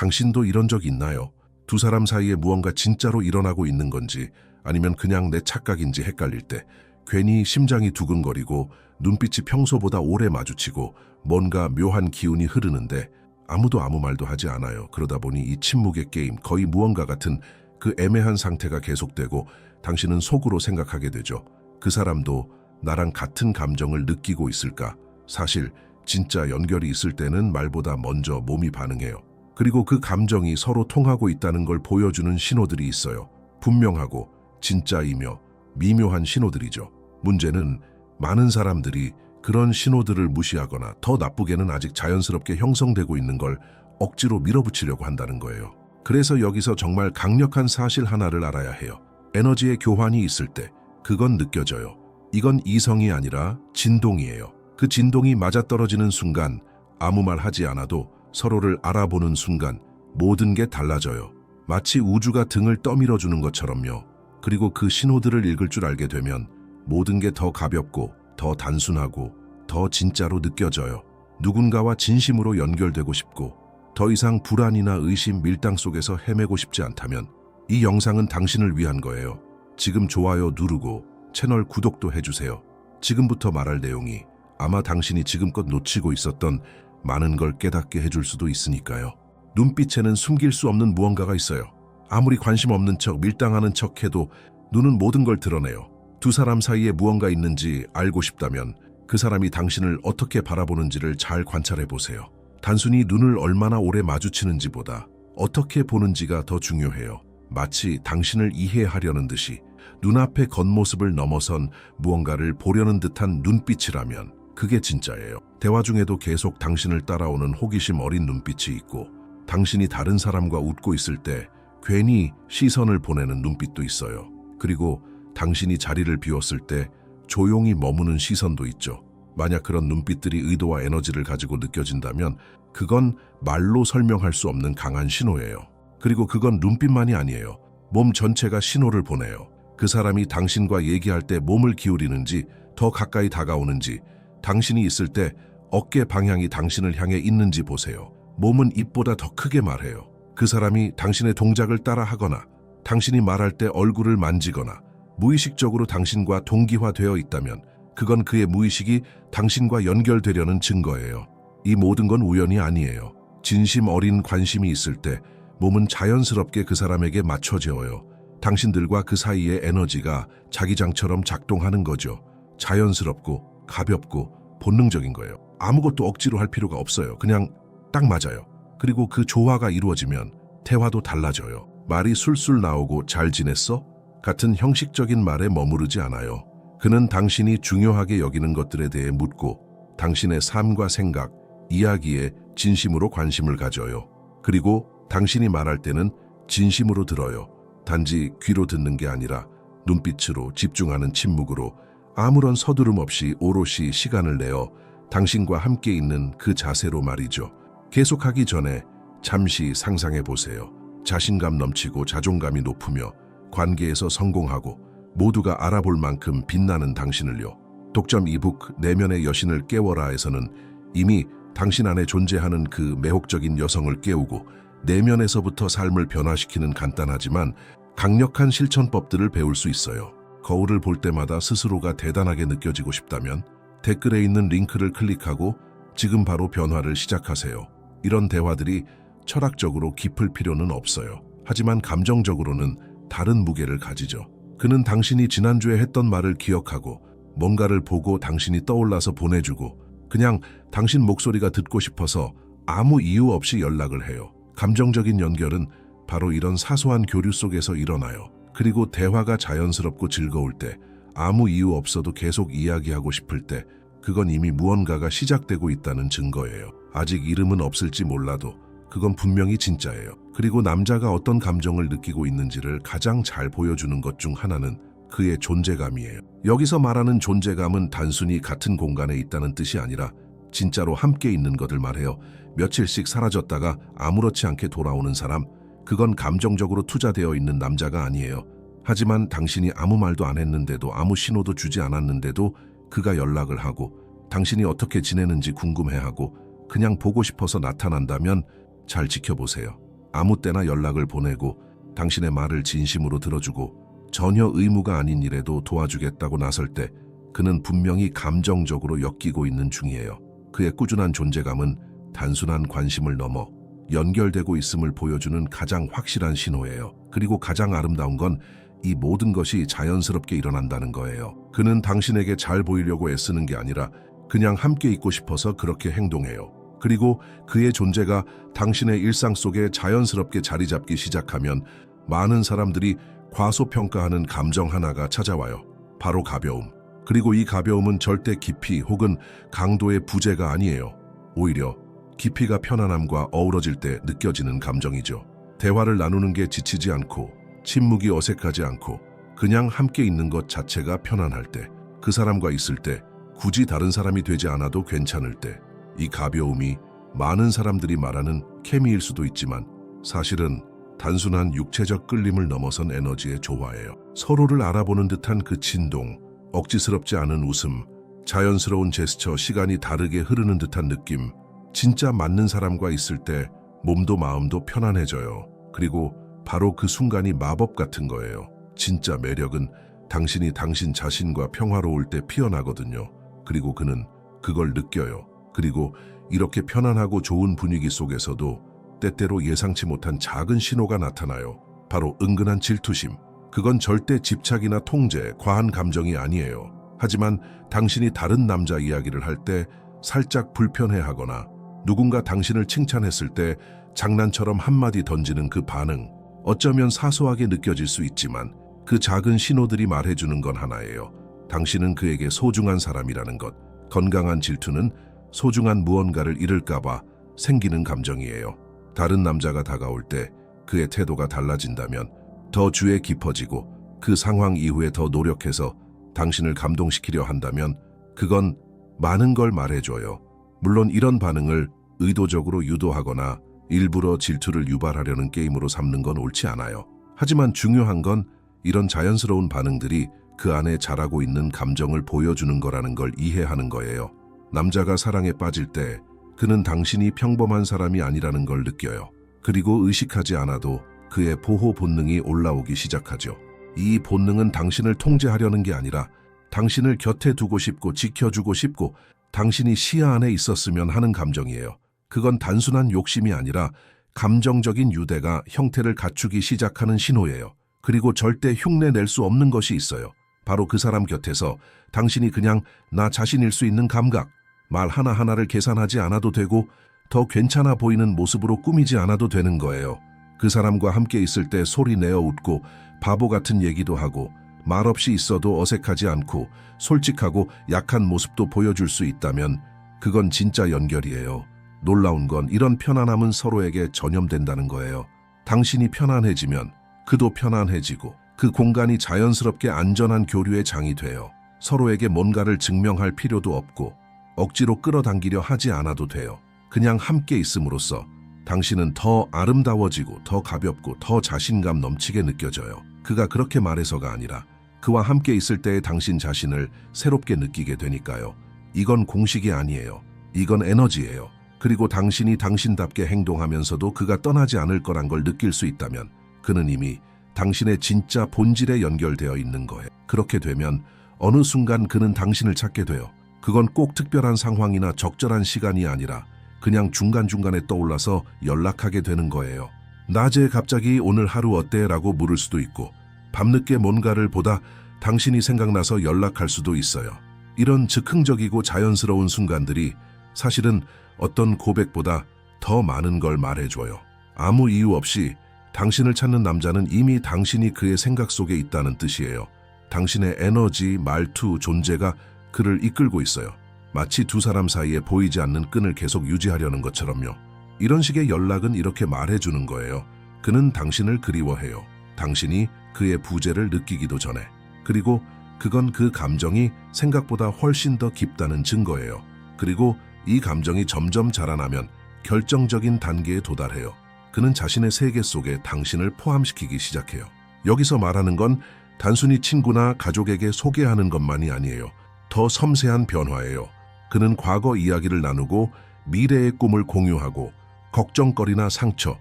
당신도 이런 적 있나요? 두 사람 사이에 무언가 진짜로 일어나고 있는 건지 아니면 그냥 내 착각인지 헷갈릴 때 괜히 심장이 두근거리고 눈빛이 평소보다 오래 마주치고 뭔가 묘한 기운이 흐르는데 아무도 아무 말도 하지 않아요. 그러다 보니 이 침묵의 게임 거의 무언가 같은 그 애매한 상태가 계속되고 당신은 속으로 생각하게 되죠. 그 사람도 나랑 같은 감정을 느끼고 있을까? 사실 진짜 연결이 있을 때는 말보다 먼저 몸이 반응해요. 그리고 그 감정이 서로 통하고 있다는 걸 보여주는 신호들이 있어요. 분명하고 진짜이며 미묘한 신호들이죠. 문제는 많은 사람들이 그런 신호들을 무시하거나 더 나쁘게는 아직 자연스럽게 형성되고 있는 걸 억지로 밀어붙이려고 한다는 거예요. 그래서 여기서 정말 강력한 사실 하나를 알아야 해요. 에너지의 교환이 있을 때 그건 느껴져요. 이건 이성이 아니라 진동이에요. 그 진동이 맞아떨어지는 순간 아무 말 하지 않아도 서로를 알아보는 순간 모든 게 달라져요. 마치 우주가 등을 떠밀어 주는 것처럼요. 그리고 그 신호들을 읽을 줄 알게 되면 모든 게 더 가볍고 더 단순하고 더 진짜로 느껴져요. 누군가와 진심으로 연결되고 싶고 더 이상 불안이나 의심 밀당 속에서 헤매고 싶지 않다면 이 영상은 당신을 위한 거예요. 지금 좋아요 누르고 채널 구독도 해주세요. 지금부터 말할 내용이 아마 당신이 지금껏 놓치고 있었던 많은 걸 깨닫게 해줄 수도 있으니까요. 눈빛에는 숨길 수 없는 무언가가 있어요. 아무리 관심 없는 척 밀당하는 척 해도 눈은 모든 걸 드러내요. 두 사람 사이에 무언가 있는지 알고 싶다면 그 사람이 당신을 어떻게 바라보는지를 잘 관찰해 보세요. 단순히 눈을 얼마나 오래 마주치는지보다 어떻게 보는지가 더 중요해요. 마치 당신을 이해하려는 듯이 눈앞의 겉모습을 넘어선 무언가를 보려는 듯한 눈빛이라면 그게 진짜예요. 대화 중에도 계속 당신을 따라오는 호기심 어린 눈빛이 있고 당신이 다른 사람과 웃고 있을 때 괜히 시선을 보내는 눈빛도 있어요. 그리고 당신이 자리를 비웠을 때 조용히 머무는 시선도 있죠. 만약 그런 눈빛들이 의도와 에너지를 가지고 느껴진다면 그건 말로 설명할 수 없는 강한 신호예요. 그리고 그건 눈빛만이 아니에요. 몸 전체가 신호를 보내요. 그 사람이 당신과 얘기할 때 몸을 기울이는지 더 가까이 다가오는지 당신이 있을 때 어깨 방향이 당신을 향해 있는지 보세요. 몸은 입보다 더 크게 말해요. 그 사람이 당신의 동작을 따라 하거나 당신이 말할 때 얼굴을 만지거나 무의식적으로 당신과 동기화되어 있다면 그건 그의 무의식이 당신과 연결되려는 증거예요. 이 모든 건 우연이 아니에요. 진심 어린 관심이 있을 때 몸은 자연스럽게 그 사람에게 맞춰져요. 당신들과 그 사이의 에너지가 자기장처럼 작동하는 거죠. 자연스럽고 가볍고 본능적인 거예요. 아무것도 억지로 할 필요가 없어요. 그냥 딱 맞아요. 그리고 그 조화가 이루어지면 대화도 달라져요. 말이 술술 나오고 잘 지냈어? 같은 형식적인 말에 머무르지 않아요. 그는 당신이 중요하게 여기는 것들에 대해 묻고 당신의 삶과 생각, 이야기에 진심으로 관심을 가져요. 그리고 당신이 말할 때는 진심으로 들어요. 단지 귀로 듣는 게 아니라 눈빛으로 집중하는 침묵으로 아무런 서두름 없이 오롯이 시간을 내어 당신과 함께 있는 그 자세로 말이죠. 계속하기 전에 잠시 상상해 보세요. 자신감 넘치고 자존감이 높으며 관계에서 성공하고 모두가 알아볼 만큼 빛나는 당신을요. 독점 이북 내면의 여신을 깨워라에서는 이미 당신 안에 존재하는 그 매혹적인 여성을 깨우고 내면에서부터 삶을 변화시키는 간단하지만 강력한 실천법들을 배울 수 있어요. 거울을 볼 때마다 스스로가 대단하게 느껴지고 싶다면 댓글에 있는 링크를 클릭하고 지금 바로 변화를 시작하세요. 이런 대화들이 철학적으로 깊을 필요는 없어요. 하지만 감정적으로는 다른 무게를 가지죠. 그는 당신이 지난주에 했던 말을 기억하고 뭔가를 보고 당신이 떠올라서 보내주고 그냥 당신 목소리가 듣고 싶어서 아무 이유 없이 연락을 해요. 감정적인 연결은 바로 이런 사소한 교류 속에서 일어나요. 그리고 대화가 자연스럽고 즐거울 때 아무 이유 없어도 계속 이야기하고 싶을 때 그건 이미 무언가가 시작되고 있다는 증거예요. 아직 이름은 없을지 몰라도 그건 분명히 진짜예요. 그리고 남자가 어떤 감정을 느끼고 있는지를 가장 잘 보여주는 것 중 하나는 그의 존재감이에요. 여기서 말하는 존재감은 단순히 같은 공간에 있다는 뜻이 아니라 진짜로 함께 있는 것을 말해요. 며칠씩 사라졌다가 아무렇지 않게 돌아오는 사람, 그건 감정적으로 투자되어 있는 남자가 아니에요. 하지만 당신이 아무 말도 안 했는데도 아무 신호도 주지 않았는데도 그가 연락을 하고 당신이 어떻게 지내는지 궁금해하고 그냥 보고 싶어서 나타난다면 잘 지켜보세요. 아무 때나 연락을 보내고 당신의 말을 진심으로 들어주고 전혀 의무가 아닌 일에도 도와주겠다고 나설 때 그는 분명히 감정적으로 엮이고 있는 중이에요. 그의 꾸준한 존재감은 단순한 관심을 넘어 연결되고 있음을 보여주는 가장 확실한 신호예요. 그리고 가장 아름다운 건 이 모든 것이 자연스럽게 일어난다는 거예요. 그는 당신에게 잘 보이려고 애쓰는 게 아니라 그냥 함께 있고 싶어서 그렇게 행동해요. 그리고 그의 존재가 당신의 일상 속에 자연스럽게 자리 잡기 시작하면 많은 사람들이 과소평가하는 감정 하나가 찾아와요. 바로 가벼움. 그리고 이 가벼움은 절대 깊이 혹은 강도의 부재가 아니에요. 오히려 깊이가 편안함과 어우러질 때 느껴지는 감정이죠. 대화를 나누는 게 지치지 않고 침묵이 어색하지 않고 그냥 함께 있는 것 자체가 편안할 때 그 사람과 있을 때 굳이 다른 사람이 되지 않아도 괜찮을 때 이 가벼움이 많은 사람들이 말하는 케미일 수도 있지만 사실은 단순한 육체적 끌림을 넘어선 에너지의 조화예요. 서로를 알아보는 듯한 그 진동, 억지스럽지 않은 웃음, 자연스러운 제스처, 시간이 다르게 흐르는 듯한 느낌. 진짜 맞는 사람과 있을 때 몸도 마음도 편안해져요. 그리고 바로 그 순간이 마법 같은 거예요. 진짜 매력은 당신이 당신 자신과 평화로울 때 피어나거든요. 그리고 그는 그걸 느껴요. 그리고 이렇게 편안하고 좋은 분위기 속에서도 때때로 예상치 못한 작은 신호가 나타나요. 바로 은근한 질투심. 그건 절대 집착이나 통제, 과한 감정이 아니에요. 하지만 당신이 다른 남자 이야기를 할 때 살짝 불편해하거나 누군가 당신을 칭찬했을 때 장난처럼 한마디 던지는 그 반응. 어쩌면 사소하게 느껴질 수 있지만 그 작은 신호들이 말해주는 건 하나예요. 당신은 그에게 소중한 사람이라는 것. 건강한 질투는 소중한 무언가를 잃을까봐 생기는 감정이에요. 다른 남자가 다가올 때 그의 태도가 달라진다면 더 주에 깊어지고 그 상황 이후에 더 노력해서 당신을 감동시키려 한다면 그건 많은 걸 말해줘요. 물론 이런 반응을 의도적으로 유도하거나 일부러 질투를 유발하려는 게임으로 삼는 건 옳지 않아요. 하지만 중요한 건 이런 자연스러운 반응들이 그 안에 자라고 있는 감정을 보여주는 거라는 걸 이해하는 거예요. 남자가 사랑에 빠질 때 그는 당신이 평범한 사람이 아니라는 걸 느껴요. 그리고 의식하지 않아도 그의 보호 본능이 올라오기 시작하죠. 이 본능은 당신을 통제하려는 게 아니라 당신을 곁에 두고 싶고 지켜주고 싶고 당신이 시야 안에 있었으면 하는 감정이에요. 그건 단순한 욕심이 아니라 감정적인 유대가 형태를 갖추기 시작하는 신호예요. 그리고 절대 흉내 낼 수 없는 것이 있어요. 바로 그 사람 곁에서 당신이 그냥 나 자신일 수 있는 감각, 말 하나하나를 계산하지 않아도 되고 더 괜찮아 보이는 모습으로 꾸미지 않아도 되는 거예요. 그 사람과 함께 있을 때 소리 내어 웃고 바보 같은 얘기도 하고 말없이 있어도 어색하지 않고 솔직하고 약한 모습도 보여줄 수 있다면 그건 진짜 연결이에요. 놀라운 건 이런 편안함은 서로에게 전염된다는 거예요. 당신이 편안해지면 그도 편안해지고 그 공간이 자연스럽게 안전한 교류의 장이 돼요. 서로에게 뭔가를 증명할 필요도 없고 억지로 끌어당기려 하지 않아도 돼요. 그냥 함께 있음으로써 당신은 더 아름다워지고 더 가볍고 더 자신감 넘치게 느껴져요. 그가 그렇게 말해서가 아니라 그와 함께 있을 때의 당신 자신을 새롭게 느끼게 되니까요. 이건 공식이 아니에요. 이건 에너지예요. 그리고 당신이 당신답게 행동하면서도 그가 떠나지 않을 거란 걸 느낄 수 있다면 그는 이미 당신의 진짜 본질에 연결되어 있는 거예요. 그렇게 되면 어느 순간 그는 당신을 찾게 돼요. 그건 꼭 특별한 상황이나 적절한 시간이 아니라 그냥 중간중간에 떠올라서 연락하게 되는 거예요. 낮에 갑자기 오늘 하루 어때? 라고 물을 수도 있고 밤늦게 뭔가를 보다 당신이 생각나서 연락할 수도 있어요. 이런 즉흥적이고 자연스러운 순간들이 사실은 어떤 고백보다 더 많은 걸 말해줘요. 아무 이유 없이 당신을 찾는 남자는 이미 당신이 그의 생각 속에 있다는 뜻이에요. 당신의 에너지, 말투, 존재가 그를 이끌고 있어요. 마치 두 사람 사이에 보이지 않는 끈을 계속 유지하려는 것처럼요. 이런 식의 연락은 이렇게 말해주는 거예요. 그는 당신을 그리워해요. 당신이 그의 부재를 느끼기도 전에. 그리고 그건 그 감정이 생각보다 훨씬 더 깊다는 증거예요. 그리고 이 감정이 점점 자라나면 결정적인 단계에 도달해요. 그는 자신의 세계 속에 당신을 포함시키기 시작해요. 여기서 말하는 건 단순히 친구나 가족에게 소개하는 것만이 아니에요. 더 섬세한 변화예요. 그는 과거 이야기를 나누고 미래의 꿈을 공유하고 걱정거리나 상처,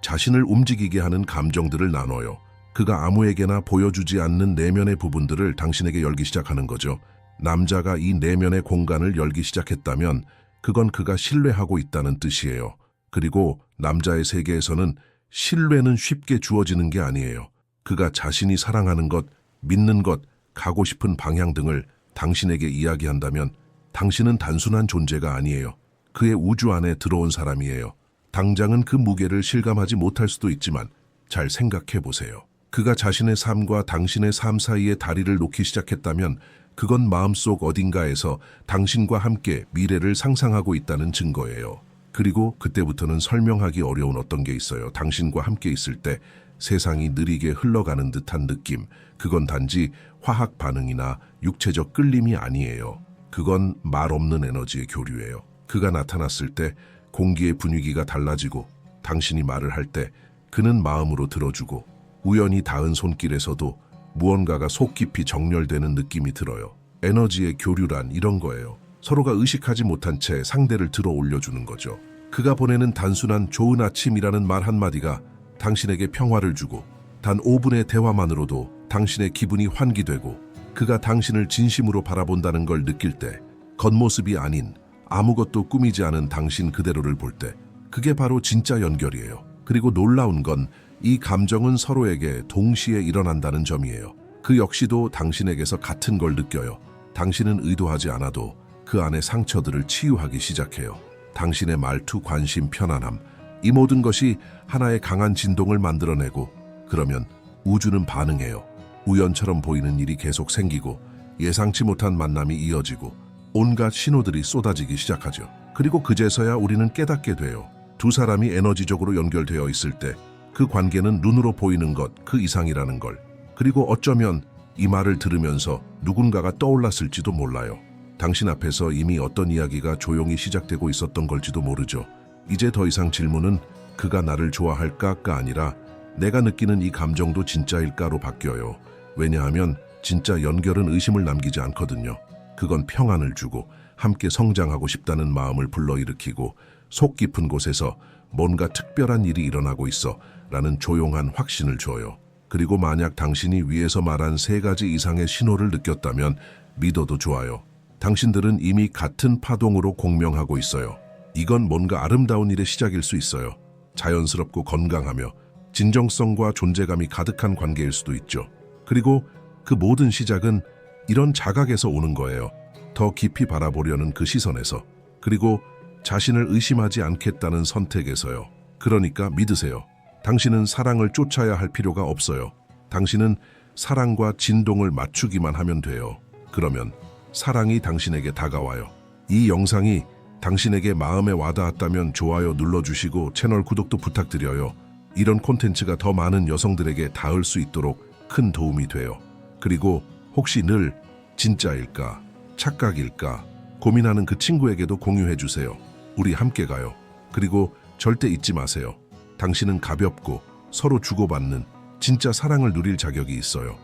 자신을 움직이게 하는 감정들을 나눠요. 그가 아무에게나 보여주지 않는 내면의 부분들을 당신에게 열기 시작하는 거죠. 남자가 이 내면의 공간을 열기 시작했다면 그건 그가 신뢰하고 있다는 뜻이에요. 그리고 남자의 세계에서는 신뢰는 쉽게 주어지는 게 아니에요. 그가 자신이 사랑하는 것, 믿는 것, 가고 싶은 방향 등을 당신에게 이야기한다면 당신은 단순한 존재가 아니에요. 그의 우주 안에 들어온 사람이에요. 당장은 그 무게를 실감하지 못할 수도 있지만 잘 생각해 보세요. 그가 자신의 삶과 당신의 삶 사이에 다리를 놓기 시작했다면 그건 마음속 어딘가에서 당신과 함께 미래를 상상하고 있다는 증거예요. 그리고 그때부터는 설명하기 어려운 어떤 게 있어요. 당신과 함께 있을 때 세상이 느리게 흘러가는 듯한 느낌. 그건 단지 화학 반응이나 육체적 끌림이 아니에요. 그건 말 없는 에너지의 교류예요. 그가 나타났을 때 공기의 분위기가 달라지고 당신이 말을 할 때 그는 마음으로 들어주고 우연히 닿은 손길에서도 무언가가 속 깊이 정렬되는 느낌이 들어요. 에너지의 교류란 이런 거예요. 서로가 의식하지 못한 채 상대를 들어 올려주는 거죠. 그가 보내는 단순한 좋은 아침이라는 말 한마디가 당신에게 평화를 주고 단 5분의 대화만으로도 당신의 기분이 환기되고 그가 당신을 진심으로 바라본다는 걸 느낄 때 겉모습이 아닌 아무것도 꾸미지 않은 당신 그대로를 볼 때 그게 바로 진짜 연결이에요. 그리고 놀라운 건 이 감정은 서로에게 동시에 일어난다는 점이에요. 그 역시도 당신에게서 같은 걸 느껴요. 당신은 의도하지 않아도 그 안의 상처들을 치유하기 시작해요. 당신의 말투, 관심, 편안함, 이 모든 것이 하나의 강한 진동을 만들어내고 그러면 우주는 반응해요. 우연처럼 보이는 일이 계속 생기고 예상치 못한 만남이 이어지고 온갖 신호들이 쏟아지기 시작하죠. 그리고 그제서야 우리는 깨닫게 돼요. 두 사람이 에너지적으로 연결되어 있을 때 그 관계는 눈으로 보이는 것 그 이상이라는 걸. 그리고 어쩌면 이 말을 들으면서 누군가가 떠올랐을지도 몰라요. 당신 앞에서 이미 어떤 이야기가 조용히 시작되고 있었던 걸지도 모르죠. 이제 더 이상 질문은 그가 나를 좋아할까가 아니라 내가 느끼는 이 감정도 진짜일까로 바뀌어요. 왜냐하면 진짜 연결은 의심을 남기지 않거든요. 그건 평안을 주고 함께 성장하고 싶다는 마음을 불러일으키고 속 깊은 곳에서 뭔가 특별한 일이 일어나고 있어 라는 조용한 확신을 줘요. 그리고 만약 당신이 위에서 말한 세 가지 이상의 신호를 느꼈다면 믿어도 좋아요. 당신들은 이미 같은 파동으로 공명하고 있어요. 이건 뭔가 아름다운 일의 시작일 수 있어요. 자연스럽고 건강하며 진정성과 존재감이 가득한 관계일 수도 있죠. 그리고 그 모든 시작은 이런 자각에서 오는 거예요. 더 깊이 바라보려는 그 시선에서. 그리고 자신을 의심하지 않겠다는 선택에서요. 그러니까 믿으세요. 당신은 사랑을 쫓아야 할 필요가 없어요. 당신은 사랑과 진동을 맞추기만 하면 돼요. 그러면 사랑이 당신에게 다가와요. 이 영상이 당신에게 마음에 와닿았다면 좋아요 눌러주시고 채널 구독도 부탁드려요. 이런 콘텐츠가 더 많은 여성들에게 닿을 수 있도록 큰 도움이 돼요. 그리고 혹시 늘 진짜일까, 착각일까 고민하는 그 친구에게도 공유해 주세요. 우리 함께 가요. 그리고 절대 잊지 마세요. 당신은 가볍고 서로 주고받는 진짜 사랑을 누릴 자격이 있어요.